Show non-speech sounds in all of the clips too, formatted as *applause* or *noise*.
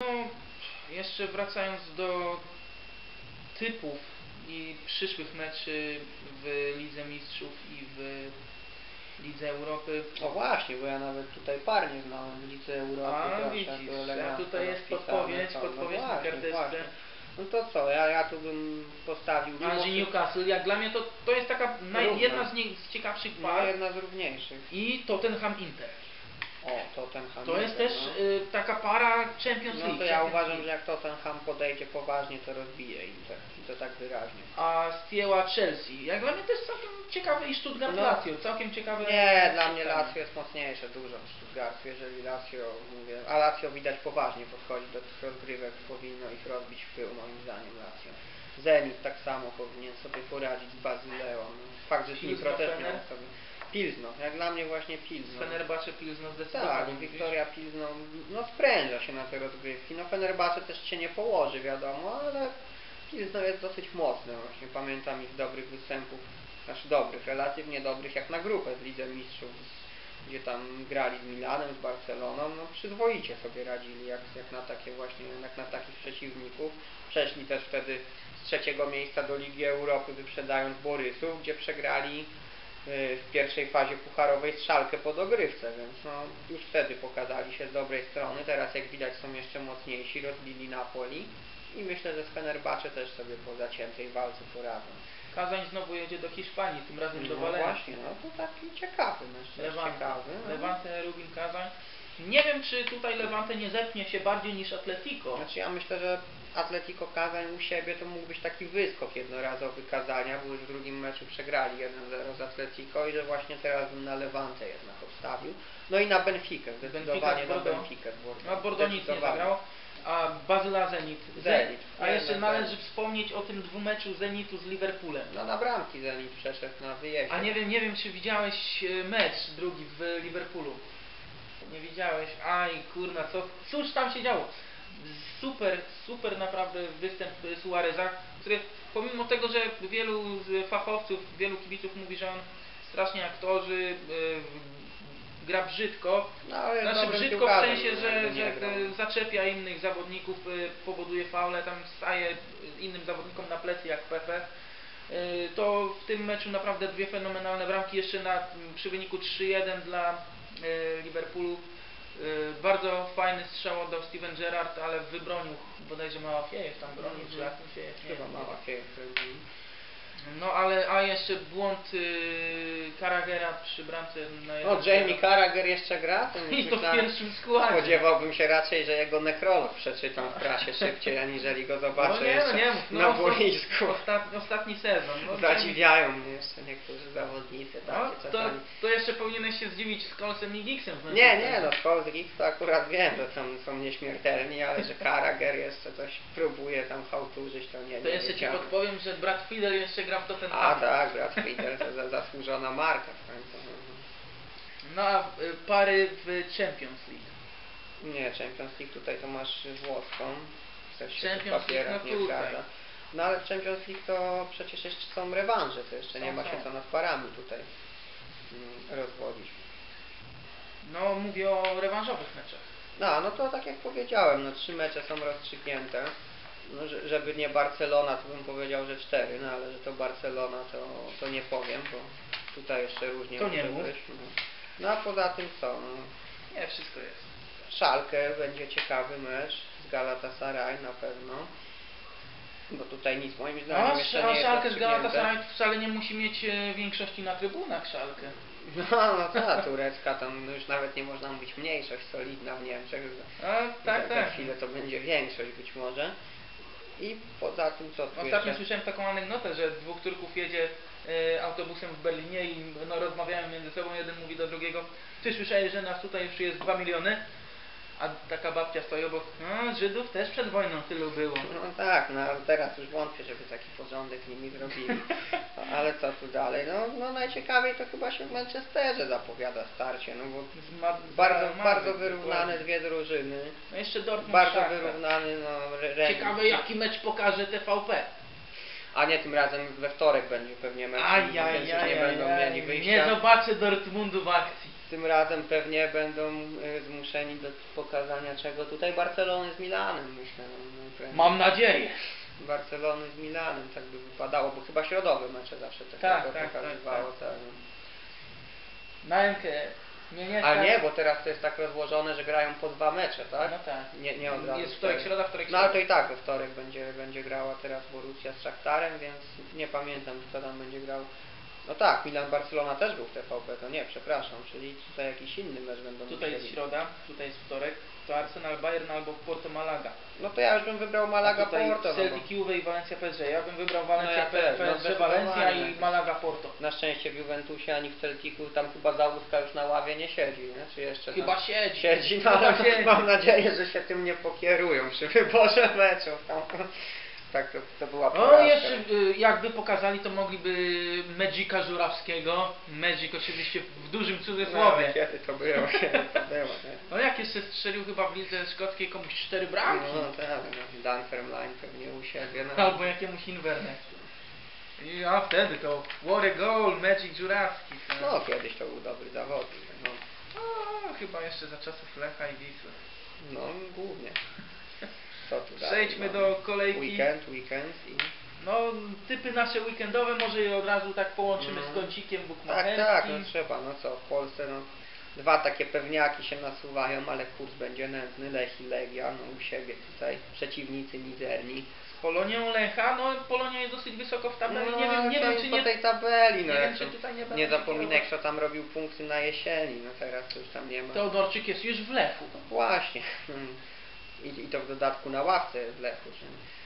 No, jeszcze wracając do typów i przyszłych meczy w Lidze Mistrzów i w Lidze Europy. O właśnie, bo ja nawet tutaj par nie znałem w Lidze Europy. A, widzisz, a tutaj jest podpowiedź, podpowiedź no na karteczce. No to co, ja, ja tu bym postawił... wszystko- Newcastle, jak dla mnie to, to jest taka naj, jedna z, nie, z ciekawszych No, par jedna z równiejszych. i Tottenham Inter. O, Tottenham. To jest też no. y, taka para Champions No League. to ja uważam, że jak Tottenham podejdzie poważnie, to rozbije Inter. I to tak wyraźnie. A Stieła Chelsea. Jak dla mnie to jest całkiem ciekawe i Stuttgart No. Lazio. Całkiem ciekawe. Nie, dla mnie. Lazio jest mocniejsze dużo w Stuttgarcie, jeżeli Lazio, mówię, a Lazio widać poważnie podchodzi do tych rozgrywek, powinno ich rozbić w pył moim zdaniem Lazio. Zenit tak samo powinien sobie poradzić z Bazyleą. Fakt, że też Fener? miał sobie. Pilzno, jak dla mnie właśnie Pilzno. Fenerbahce Pilzno zdecydowanie. Tak. Wiktoria Pilzno no spręża się na te rozgrywki. No Fenerbahce też się nie położy, wiadomo, ale Pilzno jest dosyć mocne właśnie. Pamiętam ich dobrych występów, znaczy dobrych, relatywnie dobrych, jak na grupę w Lidze Mistrzów, gdzie tam grali z Milanem, z Barceloną, no przyzwoicie sobie radzili, jak, jak na takie właśnie, jak na takich przeciwników. Przeszli też wtedy z trzeciego miejsca do Ligi Europy, wyprzedając Borysów, gdzie przegrali w pierwszej fazie pucharowej strzałkę po dogrywce, więc no, już wtedy pokazali się z dobrej strony. Teraz jak widać są jeszcze mocniejsi, rozbili Napoli i myślę, że z Fenerbahce też sobie po zaciętej walce poradzą. Kazań znowu jedzie do Hiszpanii, tym razem do No Walencji. właśnie, no to taki ciekawy mecz, ciekawy. no. Levante, Rubin, Kazań. Nie wiem, czy tutaj Levante nie zepnie się bardziej niż Atletico. Znaczy ja myślę, że Atletico Kazań u siebie to mógł być taki wyskok jednorazowy Kazania, bo już w drugim meczu przegrali 1-0 z Atletico i że właśnie teraz bym na Levante jednak obstawił. No i na Benfica, zdecydowanie z na Bordeaux. Benfica. z Bordeaux. No Bordeaux nic nie a Bazyla Zenit. Zenit. A jeszcze no, należy Zenit. wspomnieć o tym dwumeczu Zenitu z Liverpoolem. No na bramki Zenit przeszedł na wyjeździe. A nie wiem, nie wiem czy widziałeś e, mecz drugi w Liverpoolu. Nie widziałeś? Aj kurna, co, cóż tam się działo? Super, super naprawdę występ Suareza, który pomimo tego, że wielu z fachowców, wielu kibiców mówi, że on strasznie aktorzy, e, gra brzydko. No, Znaczy brzydko w sensie, że, że e, zaczepia innych zawodników, e, powoduje faule, tam staje innym zawodnikom na plecy jak Pepe. To w tym meczu naprawdę dwie fenomenalne bramki, jeszcze na, przy wyniku 3-1 dla Liverpoolu. E, Bardzo fajny strzał oddał Steven Gerrard, ale wybronił, bodajże Małafiejew tam bronił, czy Mhm. Akimfiejew, nie Chyba wiem. mała fieja. No ale, a jeszcze błąd y, Carragera przy bramce na O, 1-0. Jamie Carragher jeszcze gra? To *laughs* I to w pierwszym składzie. Spodziewałbym się raczej, że jego nekrolog przeczytam w prasie *laughs* szybciej, aniżeli go zobaczę no nie, jeszcze no nie no, na boisku. Ostatni, ostatni sezon. No, Zadziwiają mnie jeszcze niektórzy zawodnicy no, takie to, czasami. to jeszcze powinieneś się zdziwić z Colsem i Gixem. w. Nie, nie, no Scholes Geeks to akurat wiem, że tam są nieśmiertelni, ale że Carragher jeszcze coś próbuje tam hałturzyć, to nie, To nie jeszcze Ci wiedziałem. podpowiem, że Brad Fiedel jeszcze gra w Tottenhamie. A tak, Brad Friedel to za, zasłużona marka w końcu. No a y, pary w Champions League. Nie, Champions League tutaj to masz włoską, w Champions League, no nie tutaj. zgadza. No ale w Champions League to przecież jeszcze są rewanże, to jeszcze nie ma się są. co nad parami tutaj mm, rozwodzić. No mówię o rewanżowych meczach. No, no to tak jak powiedziałem, no trzy mecze są rozstrzygnięte. No, że- żeby nie Barcelona, to bym powiedział, że cztery, no ale że to Barcelona, to, to nie powiem, bo tutaj jeszcze różnie To nie mów. być. No. no a poza tym co? No, Nie, wszystko jest. Szalkę będzie ciekawy mecz z Galatasaray na pewno. Bo tutaj nic moim zdaniem No, jeszcze a nie jest Szalkę z rozstrzygnięte. Galatasaray wcale nie musi mieć e, większości na trybunach Szalkę. No, no ta turecka tam już nawet nie można mówić mniejszość solidna w Niemczech. A, tak, za, za tak. chwilę to będzie większość być może. I poza tym co tu Ostatnio jeszcze? słyszałem taką anegdotę, że dwóch Turków jedzie e, autobusem w Berlinie i no, rozmawiają między sobą, jeden mówi do drugiego Ty słyszałeś, że nas tutaj już jest 2 miliony? A taka babcia stoi obok, no Żydów też przed wojną tylu było. No tak, no ale teraz już wątpię, żeby taki porządek nimi zrobili. Ale co tu dalej? No, no najciekawiej to chyba się w Manchesterze zapowiada starcie, no bo bardzo, bardzo wyrównane dwie drużyny. No jeszcze Dortmund Bardzo Szachtar. wyrównany, no re- remis. Ciekawe jaki mecz pokaże TVP. A nie, tym razem we wtorek będzie pewnie mecz, więc już nie będą mieli Nie wyjścia. zobaczę Dortmundu w akcji. Tym razem pewnie będą y, zmuszeni do pokazania czego tutaj Barcelony z Milanem, myślę. No, no. Mam nadzieję. Barcelony z Milanem, tak by wypadało, bo chyba środowe mecze zawsze tak, Tak, tak, tak, pokazywało. tak, Tak, Na Enkę. Nie, A tak. nie, bo teraz to jest tak rozłożone, że grają po dwa mecze, tak? No tak. Nie, nie od razu. Jest wtorek, środa, wtorek, No ale środa. to i tak we wtorek będzie, będzie grała teraz Borussia z Szachtarem, więc nie pamiętam kto tam będzie grał. No tak, Milan-Barcelona też był w TVP, to nie, przepraszam, czyli tutaj jakiś inny mecz będą Tutaj jest środa, tutaj jest wtorek. To Arsenal Bayern albo Porto Malaga. No to ja już bym wybrał Malaga tutaj Porto. No Celtic Juve i Valencia PSG. Ja bym wybrał Valencia ja no PSG zdecydowanie. Valencia i Malaga Porto. na szczęście w Juventusie ani w Celticu tam chyba Załuska już na ławie nie siedzi, nie? Czy jeszcze Chyba tam siedzi. siedzi? No, Chyba ale siedzi. mam nadzieję, że się tym nie pokierują przy wyborze meczów. Tam, tak to, to była No porażka. jeszcze y, jakby pokazali to mogliby Magica Żurawskiego. Magic oczywiście w dużym No, cudzysłowie. kiedy to było? *laughs* Kiedy to było, nie? No jak jeszcze strzelił chyba w lidze szkockiej komuś cztery bramki. No tak, no, Dunfermline pewnie u siebie. No. Albo jakiemuś Inverness. I a wtedy to what a goal, Magic Żurawski. no kiedyś to był dobry zawodnik. No, O, chyba jeszcze za czasów Lecha i Wisły. no głównie. Co tu dalej Przejdźmy mamy? do kolejki. Weekend, weekend i... No, typy nasze weekendowe może je od razu tak połączymy No. z kącikiem Tak, bukmacherskim. tak, no trzeba, no co, w Polsce no dwa takie pewniaki się nasuwają, ale kurs będzie nędzny, Lech i Legia, no u siebie tutaj, przeciwnicy mizerni. Z Polonią Lecha, no Polonia jest dosyć wysoko w tabeli. nie wiem, nie No, wiem czy po nie... tej tabeli, no nie jak wiem, czy tutaj nie nie zapominaj kto tam robił punkty na jesieni, no teraz to już tam nie ma. Teodorczyk jest już w Lechu. Właśnie. *laughs* I, I to w dodatku na ławce w Lechu.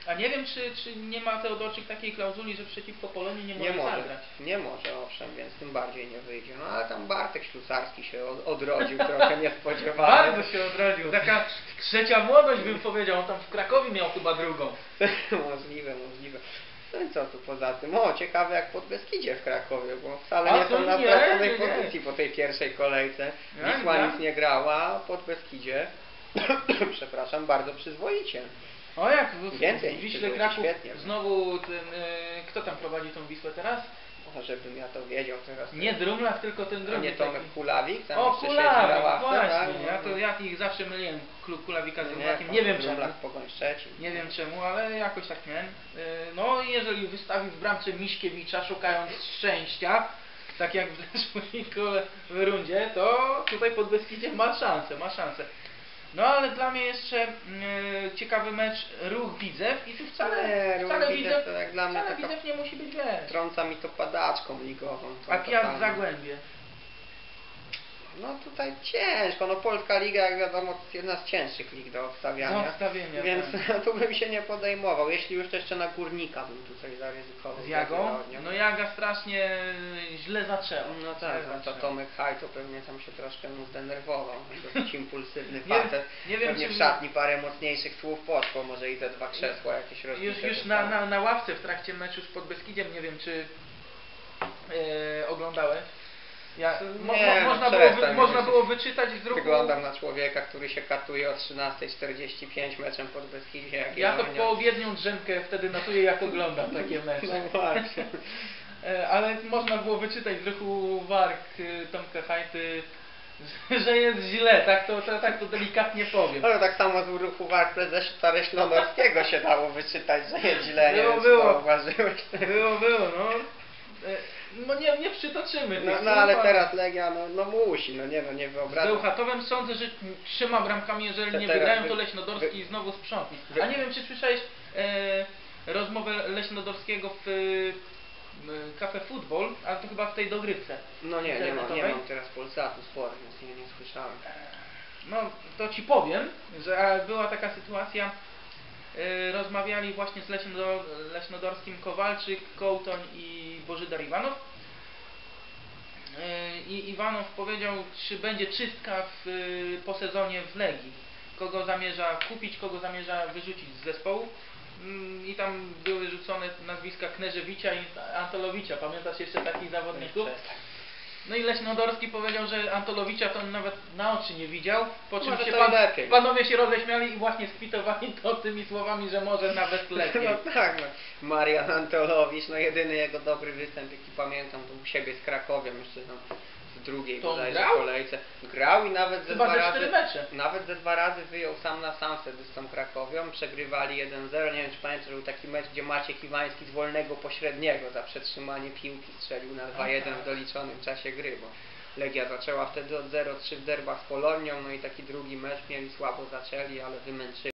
A nie wiem, czy, czy nie ma Teodorczyk takiej klauzuli, że przeciwko Polonii nie może, Nie może, zagrać. nie może, owszem, więc tym bardziej nie wyjdzie. No ale tam Bartek Ślusarski się od- odrodził trochę *laughs* niespodziewanie. Bardzo się odrodził. Taka trzecia młodość bym powiedział. On tam w Krakowie miał chyba drugą. *laughs* możliwe, możliwe. No i co tu poza tym? O, ciekawe jak pod Beskidzie w Krakowie, bo wcale A nie są na straconej pozycji po tej pierwszej kolejce. Wisła nic nie grała, a pod Beskidzie, *coughs* przepraszam, bardzo przyzwoicie. O jak w, Więcej w Wiśle Kraków świetnie. znowu ten, y, kto tam prowadzi tą Wisłę teraz? O, żebym ja to wiedział teraz. Nie Drumlach, tylko ten A drugi. nie Tomek taki. Kulawik? Tam O, jeszcze siedzi na Kulawik, ławce, właśnie. tak? Ja, to, ja ich zawsze myliłem, Klu- Kulawika z Nie, Drumlakiem. tam Nie wiem czemu. Pogoń Szczecin. Nie wiem czemu, ale jakoś tak miałem. Y, No i jeżeli wystawi w bramce Miśkiewicza szukając szczęścia, tak jak w *laughs* zeszłej rundzie, to tutaj pod Beskidzie ma szansę, ma szansę. No ale dla mnie jeszcze y, ciekawy mecz Ruch Widzew i tu wcale, Nie, Ruch wcale Widzew Widzew, to jak dla mnie wcale Widzew nie musi być wiesz. Trąca mi to padaczką ligową. A Piast. Zagłębie. No tutaj ciężko, no Polska Liga jak wiadomo to jest jedna z cięższych lig do Do obstawiania. odstawienia. Więc tak. *laughs* tu bym się nie podejmował. Jeśli już to jeszcze na górnika bym tutaj zaryzykował. Z Jagą? bezpośrednio. No Jaga strasznie źle zaczęła. No tak, no to. Tomek Haj to pewnie tam się troszkę mu zdenerwował. *laughs* Dosyć impulsywny Nie- facet. nie wiem, pewnie czy- w szatni parę mocniejszych słów poszło, może i te dwa krzesła jakieś Już, rozbite. już na, na, na ławce w trakcie meczu z Podbeskidziem, nie wiem czy e, oglądałeś. Ja, mo, Nie, mo, no można, było, wy, można było wyczytać z druku. Wyglądam na człowieka, który się katuje o 13.45 meczem pod Beskidzie. jak Ja to nie- poobiednią drzemkę wtedy notuję jak *laughs* oglądam takie mecze. No właśnie. *laughs* E, Ale można było wyczytać z ruchu warg e, Tomka Hajty, że- jest źle, tak to, to, tak to delikatnie powiem. Ale tak samo z ruchu War prezesa Ślądowskiego się dało wyczytać, że jest źle, nie Było, wiem, czy było. zauważyłeś. Było, było, no. E, No nie, nie przytoczymy No, tych no słów, ale teraz Legia, no, no musi, no nie no, nie Z wyobrażam. Bełchatowem sądzę, że trzema bramkami, jeżeli Te- nie teraz wygrają, wy- to Leśnodorski znowu sprzątnie. wy- A nie wiem, czy słyszałeś e, rozmowę Leśnodorskiego w e, Cafe Football, ale to chyba w tej dogrywce. No nie, nie mam, nie internetowej. mam teraz Polsatu Sport, więc nie, nie słyszałem. No, to ci powiem, że była taka sytuacja, rozmawiali właśnie z Leśnodor, Leśnodorskim Kowalczyk, Kołtoń i Bożydar Iwanow. E, I Iwanow powiedział, czy będzie czystka w, po sezonie w Legii. Kogo zamierza kupić, kogo zamierza wyrzucić z zespołu. Mm, I tam były rzucone nazwiska Kneżewicza i Antolowicza. Pamiętasz jeszcze takich zawodników? No i Leśnodorski powiedział, że Antolowicza to on nawet na oczy nie widział, po czym Może się pan, lepiej. panowie się roześmiali i właśnie skwitowali to tymi słowami, że może nawet *laughs* lepiej. No tak, no. Marian Antolowicz, no jedyny jego dobry występ, jaki pamiętam, to u siebie z Krakowiem, jeszcze tam z w drugiej To on bodajże grał? kolejce. Grał i nawet ze Chyba dwa ze razy, mecze. nawet ze dwa razy wyjął sam na sam wtedy z tą Krakowią. Przegrywali 1-0. Nie wiem czy pamiętasz, był taki mecz, gdzie Maciek Iwański z wolnego pośredniego za przetrzymanie piłki strzelił na 2-1 w Aha. doliczonym czasie gry, bo Legia zaczęła wtedy od 0-3 w derbach z Polonią, no i taki drugi mecz mieli słabo zaczęli, ale wymęczyli.